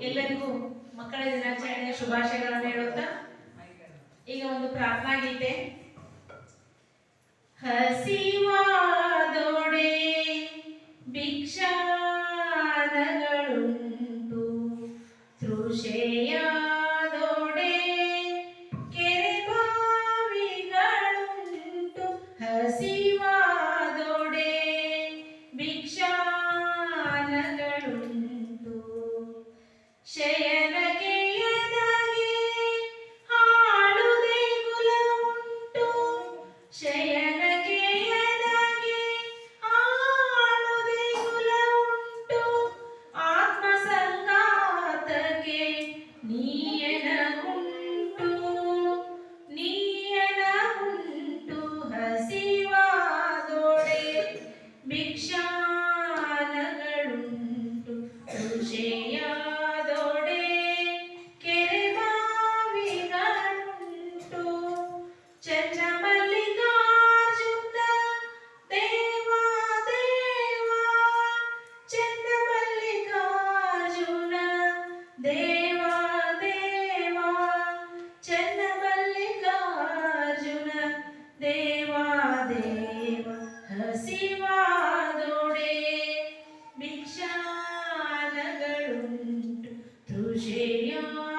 ಎಲ್ಲರಿಗೂ ಮಕ್ಕಳ ದಿನಾಚರಣೆಯ ಶುಭಾಶಯಗಳನ್ನು ಹೇಳುತ್ತಾ ಈಗ ಒಂದು ಪ್ರಾರ್ಥನಾ ಗೀತೆ. ಹಸಿವಾದೊಡೆ ಭಿಕ್ಷಾನಗಳುಂಟು ತೃಷೇ সেই చూసేయా